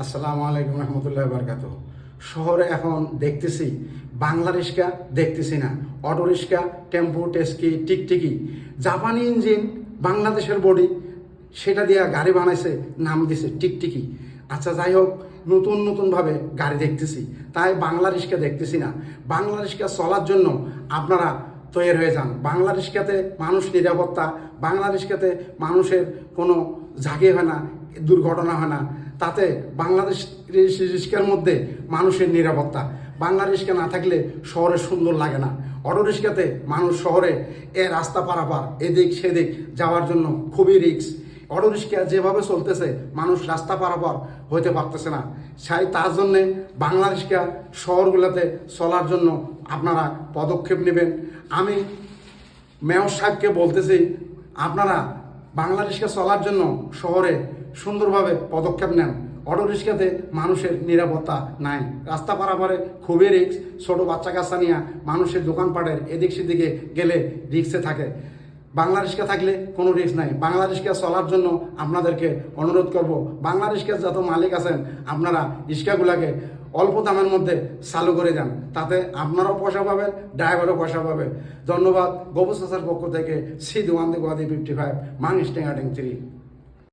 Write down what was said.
আসসালামু আলাইকুম রহমতুল্লাহ বারকাত শহরে এখন দেখতেছি, বাংলা রিক্সা দেখতেছি না। অটো রিক্সা, টেম্পু, টেস্কি, টিকটিকি, জাপানি ইঞ্জিন, বাংলাদেশের বডি, সেটা দিয়ে গাড়ি বানাইছে, নাম দিছে টিকটিকি। আচ্ছা যাই হোক নতুন নতুনভাবে গাড়ি দেখতেছি। তাই বাংলা রিক্সা দেখতেছি না। বাংলা রিক্সা চলার জন্য আপনারা তৈরি হয়ে যান। বাংলা রিক্সাতে মানুষ নিরাপত্তা, বাংলা রিক্সাতে মানুষের কোনো জাগে হয় না, দুর্ঘটনা হয় না। তাতে বাংলাদেশ রিক্সার মধ্যে মানুষের নিরাপত্তা। বাংলা রিক্সা না থাকলে শহরে সুন্দর লাগে না। অটো রিক্সাতে মানুষ শহরে এ রাস্তা পারাপার, এদিক সেদিক যাওয়ার জন্য খুবই রিক্স অটো রিক্সা যেভাবে চলতেছে, মানুষ রাস্তা পারাপার হইতে পারতেছে না। সাই তার জন্যে বাংলা রিক্সা শহরগুলোতে চলার জন্য আপনারা পদক্ষেপ নেবেন। আমি মেয়র সাহেবকে বলতেছি, আপনারা বাংলা রিক্সা চলার জন্য শহরে সুন্দরভাবে পদক্ষেপ নেন। অটো রিক্সাতে মানুষের নিরাপত্তা নাই। রাস্তা পারাপারে খুবই রিক্স ছোটো বাচ্চা কাচ্চা নিয়ে মানুষের দোকানপাটের এদিক সেদিকে গেলে রিক্সে থাকে। বাংলা রিক্সা থাকলে কোনো রিস্ক নাই। বাংলাদেশকে চলার জন্য আপনাদেরকে অনুরোধ করব বাংলাদেশকে যত মালিক আছেন, আপনারা রিক্সাগুলাকে অল্প দামের মধ্যে চালু করে যান তাতে আপনারাও পয়সা পাবেন, ড্রাইভারও পয়সা পাবে ধন্যবাদ। গোবর পক্ষ থেকে সি দিওয়ান দি ফিফটি ফাইভ মাং স্টেঙ্গাটিং থ্রি